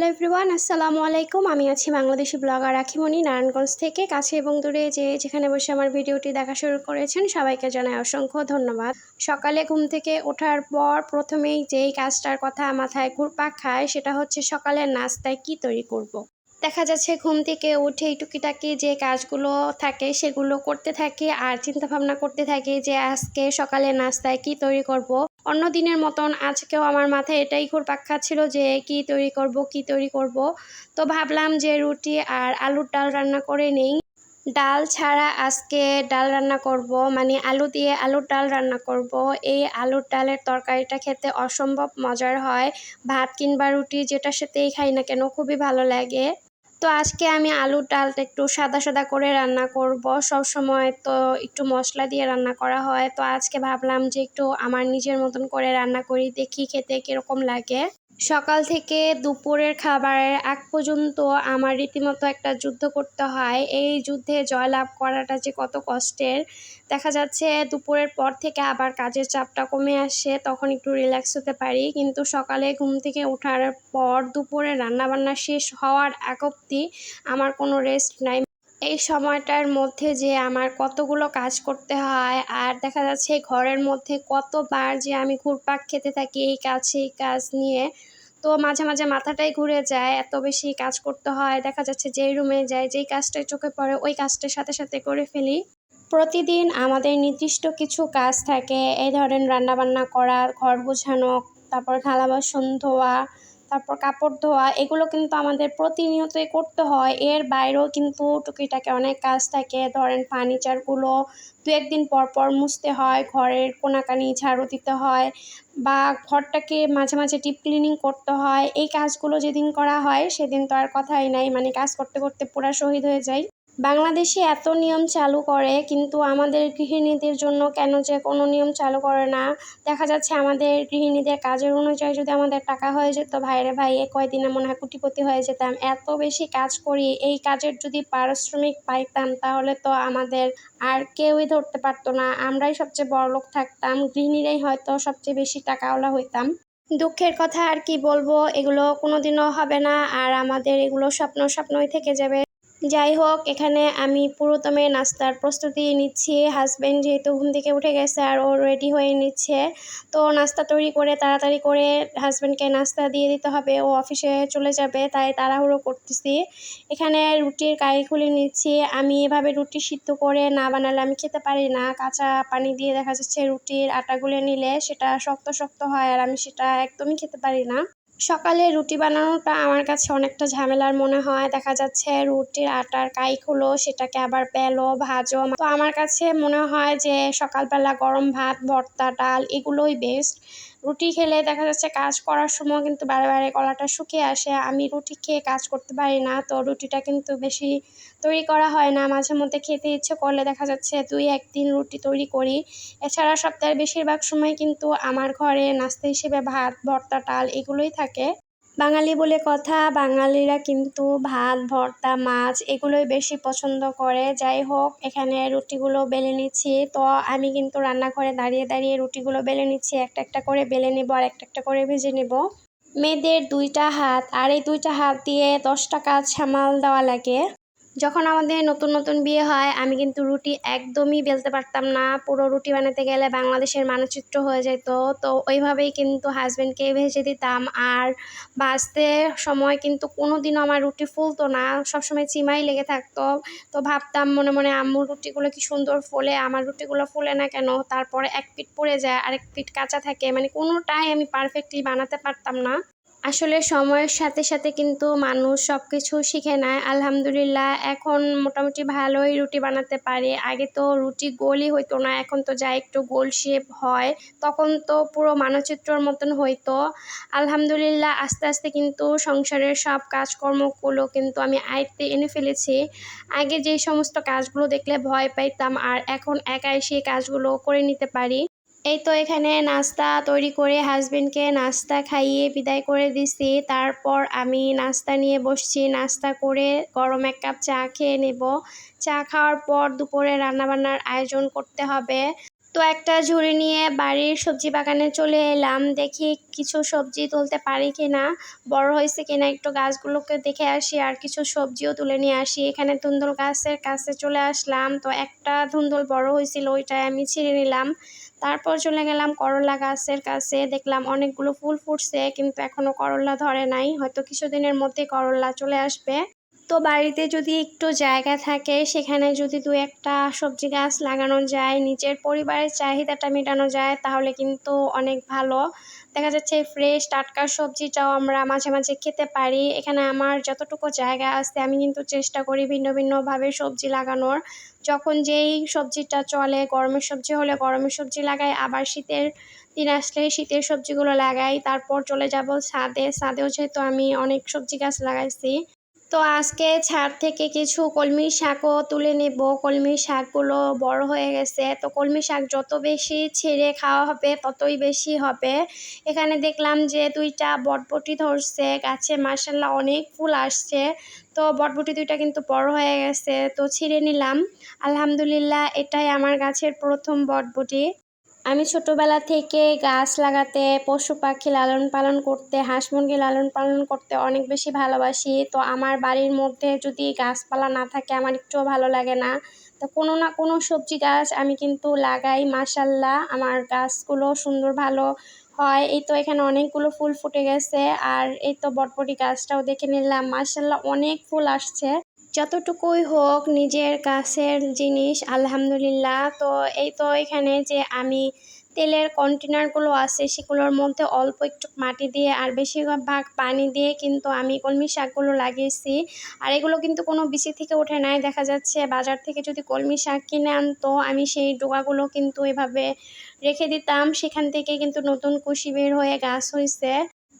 Hello everyone, আসসালামু আলাইকুম আমি আছি বাংলাদেশি ব্লগার রাখিমণি নারায়ণগঞ্জ থেকে কাছে এবং দূরে যে যেখানে বসে আমার ভিডিওটি দেখা শুরু করেছেন, সবাইকে জানাই অসংখ্য ধন্যবাদ সকালে ঘুম থেকে ওঠার পর প্রথমেই যেই কাজটার কথা মাথায় ঘুরপাক খায়, সেটা হচ্ছে সকালের নাস্তায় কি তৈরি করব। দেখা যাচ্ছে ঘুম থেকে উঠে টুকিটাকি যে কাজগুলো থাকে, সেগুলো করতে থাকি আর চিন্তা ভাবনা করতে থাকি যে আজকে সকালে নাস্তায় কি তৈরি করব। অন্য দিনের মতন আজকেও আমার মাথায় এটাই ঘুরপাক খাচ্ছিল যে কি তৈরি করব, কি তৈরি করব। তো ভাবলাম যে রুটি আর আলুর ডাল রান্না করে নেই। ডাল ছাড়া আজকে ডাল রান্না করব মানে আলু দিয়ে আলুর ডাল রান্না করব। এই আলুর ডালের তরকারিটা খেতে অসম্ভব মজার হয়। ভাত কিংবা রুটি যেটার সাথেই খাই না কেন, খুবই ভালো লাগে। তো আজকে আমি আলুর ডালটা একটু সাদা সাদা করে রান্না করব। সব সময় তো একটু মশলা দিয়ে রান্না করা হয়। তো আজকে ভাবলাম যে একটু আমার নিজের মতন করে রান্না করি, দেখি খেতে কীরকম লাগে। সকাল থেকে দুপুরের খাবারের আগ পর্যন্ত আমার রীতিমতো একটা যুদ্ধ করতে হয়। এই যুদ্ধে জয়লাভ করাটা যে কত কষ্টের। দেখা যাচ্ছে দুপুরের পর থেকে আবার কাজের চাপটা কমে আসে, তখন একটু রিল্যাক্স হতে পারি। কিন্তু সকালে ঘুম থেকে ওঠার পর দুপুরে রান্নাবান্না শেষ হওয়ার আগ অব্দি আমার কোনো রেস্ট নাই। এই সময়টার মধ্যে যে আমার কতগুলো কাজ করতে হয়, আর দেখা যাচ্ছে ঘরের মধ্যে কতবার যে আমি ঘুরপাক খেতে থাকি, এই কাজ, সেই কাজ নিয়ে তো মাঝে মাঝে মাথাটাই ঘুরে যায়, এত বেশি কাজ করতে হয়। দেখা যাচ্ছে যেই রুমে যায় যেই কাজটাই চোখে পড়ে, ওই কাজটার সাথে সাথে করে ফেলি। প্রতিদিন আমাদের নির্দিষ্ট কিছু কাজ থাকে, এই ধরেন রান্নাবান্না করা, ঘর গোছানো, তারপর থালা বাসন ধোয়া তারপর কাপড় ধোয়া, এগুলো কিন্তু আমাদের প্রতিনিয়তই করতে হয়। এর বাইরেও কিন্তু টুকিটাকে অনেক কাজ থাকে। ধরেন ফার্নিচারগুলো দু একদিন পর পর মুছতে হয়, ঘরের কোনাকানি ঝাড়ু দিতে হয় বা ঘরটাকে মাঝে মাঝে ডিপ ক্লিনিং করতে হয়। এই কাজগুলো যেদিন করা হয়, সেদিন তো আর কথাই নাই। মানে কাজ করতে করতে পুরা শহীদ হয়ে যায় বাংলাদেশে এত নিয়ম চালু করে, কিন্তু আমাদের গৃহিণীদের জন্য কেন যে কোনো নিয়ম চালু করে না? দেখা যাচ্ছে আমাদের গৃহিণীদের কাজের অনুযায়ী যদি আমাদের টাকা হয়ে যেত, ভাইরে ভাই, এ কয়দিনে মনে হয় কুটিপতি হয়ে যেতাম। এত বেশি কাজ করি, এই কাজের যদি পারিশ্রমিক পাইতাম, তাহলে তো আমাদের আর কেউই ধরতে পারতো না। আমরাই সবচেয়ে বড়লোক থাকতাম, গৃহিণীরাই হয়তো সবচেয়ে বেশি টাকাওয়ালা হইতাম। দুঃখের কথা আর কি বলব, এগুলো কোনোদিনও হবে না, আর আমাদের এগুলো স্বপ্ন স্বপ্নই থেকে যাবে। যাই হোক, এখানে আমি পুরোদমে নাস্তার প্রস্তুতি নিচ্ছি। হাজব্যান্ড যেহেতু ঘুম থেকে উঠে গেছে আর ও রেডি হয়ে নিচ্ছে। তো নাস্তা তৈরি করে তাড়াতাড়ি করে হাজব্যান্ডকে নাস্তা দিয়ে দিতে হবে। ও অফিসে চলে যাবে, তাই তাড়াহুড়ো করতেছি। এখানে রুটির কারি খুলে নিচ্ছি। আমি এভাবে রুটি সিদ্ধ করে না বানালে আমি খেতে পারি না। কাঁচা পানি দিয়ে দেখা যাচ্ছে রুটির আটা গুলে নিলে সেটা শক্ত শক্ত হয় আর আমি সেটা একদমই খেতে পারি না। সকালে রুটি বানানোটা আমার কাছে অনেকটা ঝামেলার মনে হয়। দেখা যাচ্ছে রুটির আটার কাই খুলো সেটাকে আবার পেল ভাজো। তো আমার কাছে মনে হয় যে সকালবেলা গরম ভাত, ভর্তা, ডাল এগুলোই বেস্ট রুটি খেলে দেখা যাচ্ছে কাজ করার সময় কিন্তু বারে বারে গলাটা শুকিয়ে আসে। আমি রুটি খেয়ে কাজ করতে পারি না, তো রুটিটা কিন্তু বেশি তৈরি করা হয় না। মাঝে মধ্যে খেতে ইচ্ছে করলে দেখা যাচ্ছে দুই একদিন রুটি তৈরি করি। এছাড়া সপ্তাহের বেশিরভাগ সময় কিন্তু আমার ঘরে নাস্তা হিসেবে ভাত, ভর্তা, ডাল এগুলোই থাকে। বাঙালি বলে কথা, বাঙালিরা কিন্তু ভাত, ভর্তা, মাছ এগুলোই বেশি পছন্দ করে। যাই হোক, এখানে রুটিগুলো বেলে নিচ্ছি। তো আমি কিন্তু রান্নাঘরে দাঁড়িয়ে দাঁড়িয়ে রুটিগুলো বেলে নিচ্ছি। একটা একটা করে বেলে নেব আর একটা একটা করে ভেজে নেব। মেয়েদের দুইটা হাত, আর এই দুইটা হাত দিয়ে দশটা কাজ সামাল দেওয়া লাগে। যখন আমাদের নতুন নতুন বিয়ে হয়, আমি কিন্তু রুটি একদমই বেলতে পারতাম না। পুরো রুটি বানাতে গেলে বাংলাদেশের মানচিত্র হয়ে যেত। তো ওইভাবেই কিন্তু হাজব্যান্ডকে ভেজে দিতাম। আর ভাজতে সময় কিন্তু কোনো দিনও আমার রুটি ফুলতো না। সবসময় চিমাই লেগে থাকতো। তো ভাবতাম মনে মনে, আম্মুর রুটিগুলো কি সুন্দর ফোলে, আমার রুটিগুলো ফুলে না কেন? তারপরে এক পিঠ পড়ে যায়, আরেক পিঠ কাঁচা থাকে। মানে কোনোটাই আমি পারফেক্টলি বানাতে পারতাম না। আসলে সময়ের সাথে সাথে কিন্তু মানুষ সব কিছু শিখে নেয়। আলহামদুলিল্লাহ, এখন মোটামুটি ভালোই রুটি বানাতে পারে। আগে তো রুটি গোলই হইতো না, এখন তো যা একটু গোল শেপ হয়, তখন তো পুরো মানচিত্রর মতন হইতো। আলহামদুলিল্লাহ, আস্তে আস্তে কিন্তু সংসারের সব কাজকর্মগুলো কিন্তু আমি আয়ত্তে এনে ফেলেছি। আগে যেই সমস্ত কাজগুলো দেখলে ভয় পাইতাম, আর এখন একাই সেই কাজগুলো করে নিতে পারি। এই তো এখানে নাস্তা তৈরি করে হাজবেন্ডকে নাস্তা খাইয়ে বিদায় করে দিছি। তারপর আমি নাস্তা নিয়ে বসছি। নাস্তা করে গরম এক কাপ চা খেয়ে নেব। চা খাওয়ার পর দুপুরে রান্নাবান্নার আয়োজন করতে হবে। তো একটা ঝুড়ি নিয়ে বাড়ির সবজি বাগানে চলে এলাম। দেখি কিছু সবজি তুলতে পারি কিনা। বড় হয়েছে কিনা একটু গাছগুলোকে দেখে আসি আর কিছু সবজিও তুলে নিয়ে আসি। এখানে ধুন্দুল গাছের কাছে চলে আসলাম। তো একটা ধুন্দুল বড় হয়েছিল, ওইটাই আমি ছিঁড়ে নিলাম। তারপর চলে গেলাম করলা গাছের কাছে, দেখলাম অনেকগুলো ফুল ফুটছে, কিন্তু এখনও করলা ধরে নাই। হয়তো কিছুদিনের মধ্যে করলা চলে আসবে। তো বাড়িতে যদি একটু জায়গা থাকে, সেখানে যদি দু একটা সবজি গাছ লাগানো যায়, নিজের পরিবারের চাহিদাটা মেটানো যায়, তাহলে কিন্তু অনেক ভালো। দেখা যাচ্ছে ফ্রেশ টাটকা সবজিটাও আমরা মাঝে মাঝে খেতে পারি। এখানে আমার যতটুকু জায়গা আছে, আমি কিন্তু চেষ্টা করি ভিন্ন ভিন্নভাবে সবজি লাগানোর। যখন যেই সবজিটা চলে, গরমের সবজি হলে গরমের সবজি লাগাই, আবার শীতের দিন আসলে শীতের সবজিগুলো লাগাই, তারপর চলে যাব ছাদে। ছাদেও যেহেতু আমি অনেক সবজি গাছ লাগাইছি। তো আজকে ছাদ থেকে কিছু কলমি শাকও তুলে নেব। কলমি শাকগুলো বড় হয়ে গেছে। তো কলমি শাক যত বেশি ছেড়ে খাওয়া হবে, ততই বেশি হবে। এখানে দেখলাম যে দুইটা বটবটি ধরছে। গাছে মার্শাল্লাহ অনেক ফুল আসছে। তো বটবটি দুইটা কিন্তু বড় হয়ে গেছে। তো ছিঁড়ে নিলাম। আলহামদুলিল্লাহ, এটাই আমার গাছের প্রথম বটবটি। আমি ছোটোবেলা থেকে গাছ লাগাতে, পশু পাখি লালন পালন করতে, হাঁস মুরগি লালন পালন করতে অনেক বেশি ভালোবাসি। তো আমার বাড়ির মধ্যে যদি গাছপালা না থাকে আমার একটুও ভালো লাগে না। তো কোনো না কোনো সবজি গাছ আমি কিন্তু লাগাই মাসাল্লাহ আমার গাছগুলো সুন্দর ভালো হয়। এই তো এখানে অনেকগুলো ফুল ফুটে গেছে। আর এই তো বটবটি গাছটাও দেখে নিলাম। মাসাল্লাহ অনেক ফুল আসছে। যতটুকুই হোক নিজের কাছের জিনিস, আলহামদুলিল্লাহ। তো এই তো এখানে যে আমি তেলের কন্টেনারগুলো আছে, সেগুলোর মধ্যে অল্প একটু মাটি দিয়ে আর বেশিরভাগ পানি দিয়ে কিন্তু আমি কলমি শাকগুলো লাগিয়েছি। আর এগুলো কিন্তু কোনো বিচি থেকে ওঠে নাই। দেখা যাচ্ছে বাজার থেকে যদি কলমি শাক কিনে আনতো, আমি সেই ডোকাগুলো কিন্তু এভাবে রেখে দিতাম। সেখান থেকে কিন্তু নতুন কুশি বের হয়ে গাছ হয়েছে।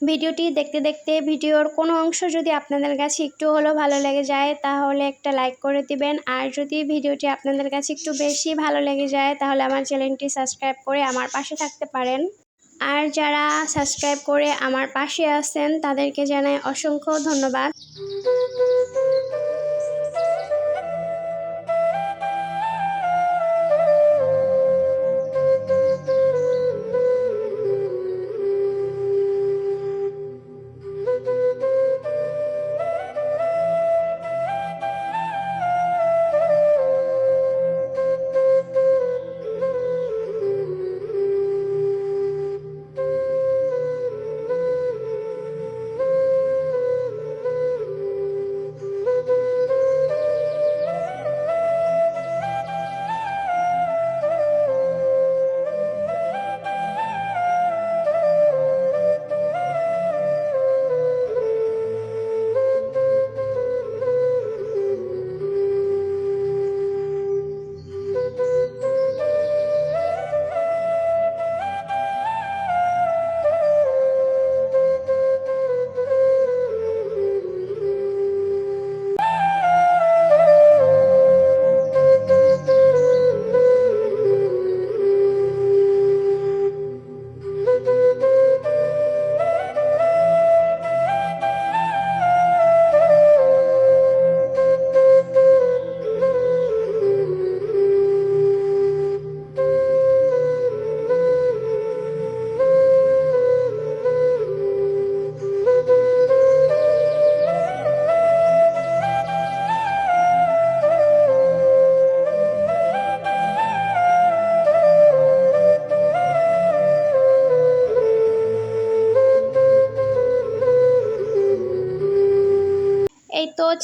ভিডিওটি দেখতে দেখতে ভিডিওর কোনো অংশ যদি আপনাদের কাছে একটু হলেও ভালো লেগে যায়, তাহলে একটা লাইক করে দিবেন। আর যদি ভিডিওটি আপনাদের কাছে একটু বেশি ভালো লেগে যায়, তাহলে আমার চ্যানেলটি সাবস্ক্রাইব করে আমার পাশে থাকতে পারেন। আর যারা সাবস্ক্রাইব করে আমার পাশে আছেন, তাদেরকে জানাই অসংখ্য ধন্যবাদ।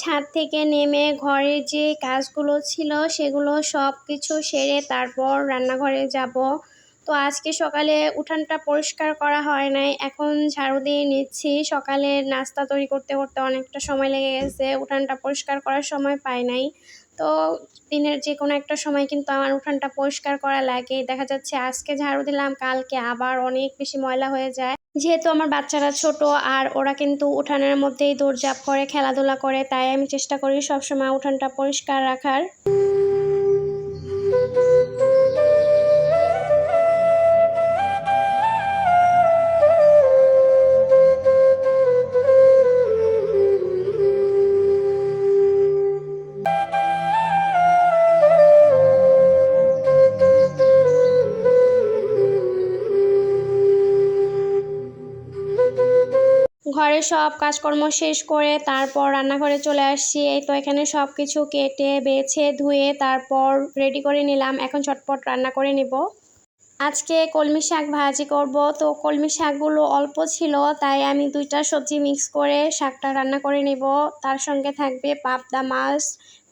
ছাদ থেকে নেমে ঘরে যে কাজগুলো ছিল সেগুলো সব কিছু সেরে তারপর রান্নাঘরে যাব। তো আজকে সকালে উঠানটা পরিষ্কার করা হয় নাই, এখন ঝাড়ু দিয়ে নিচ্ছি। সকালে নাস্তা তৈরি করতে করতে অনেকটা সময় লেগে গেছে, উঠানটা পরিষ্কার করার সময় পাই নাই। তো দিনের যে কোনো একটা সময় কিন্তু আমার উঠানটা পরিষ্কার করা লাগে। দেখা যাচ্ছে আজকে ঝাড়ু দিলাম, কালকে আবার অনেক বেশি ময়লা হয়ে যায়। যেহেতু আমার বাচ্চারা ছোট আর ওরা কিন্তু উঠানের মধ্যেই দৌড়ঝাঁপ করে, খেলাধুলা করে, তাই আমি চেষ্টা করি সবসময় উঠানটা পরিষ্কার রাখার। ঘরে সব কাজকর্ম শেষ করে তারপর রান্নাঘরে চলে আসছি। এই তো এখানে সব কিছু কেটে, বেছে, ধুয়ে তারপর রেডি করে নিলাম। এখন চটপট রান্না করে নিব। আজকে কলমি শাক ভাজি করব। তো কলমি শাকগুলো অল্প ছিল, তাই আমি দুইটা সবজি মিক্স করে শাকটা রান্না করে নিব। তার সঙ্গে থাকবে পাবদা মাছ,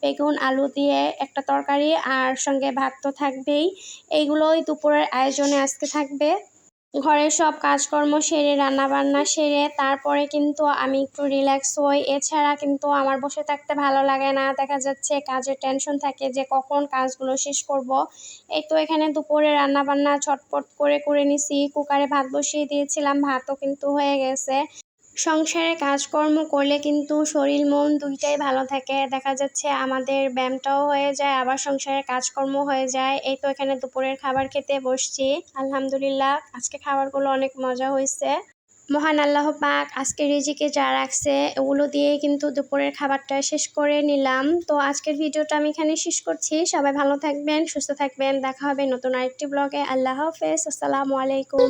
বেগুন, আলু দিয়ে একটা তরকারি, আর সঙ্গে ভাত তো থাকবেই। এইগুলোই দুপুরের আয়োজনে আজকে থাকবে। ঘরের সব কাজকর্ম সেরে, রান্নাবান্না সেরে, তারপরে কিন্তু আমি একটু রিল্যাক্স হই। এছাড়া কিন্তু আমার বসে থাকতে ভালো লাগে না। দেখা যাচ্ছে কাজের টেনশন থাকে যে কখন কাজগুলো শেষ করব। এই তো এখানে দুপুরে রান্নাবান্না ছটপট করে করে নিছি। কুকারে ভাত বসিয়ে দিয়েছিলাম, ভাতও কিন্তু হয়ে গেছে। সংসারে কাজকর্ম করলে কিন্তু শরীর, মন দুইটাই ভালো থাকে। দেখা যাচ্ছে আমাদের ব্যায়ামটাও হয়ে যায়, আবার সংসারের কাজকর্ম হয়ে যায়। এই তো এখানে দুপুরের খাবার খেতে বসছি। আলহামদুলিল্লাহ, আজকে খাবারগুলো অনেক মজা হয়েছে। মহান আল্লাহ পাক আজকে রিজিকে যা রাখছে ওগুলো দিয়ে কিন্তু দুপুরের খাবারটা শেষ করে নিলাম। তো আজকের ভিডিওটা আমি এখানে শেষ করছি। সবাই ভালো থাকবেন, সুস্থ থাকবেন। দেখা হবে নতুন আরেকটি ব্লগে। আল্লাহ হাফেজ। আসসালামু আলাইকুম।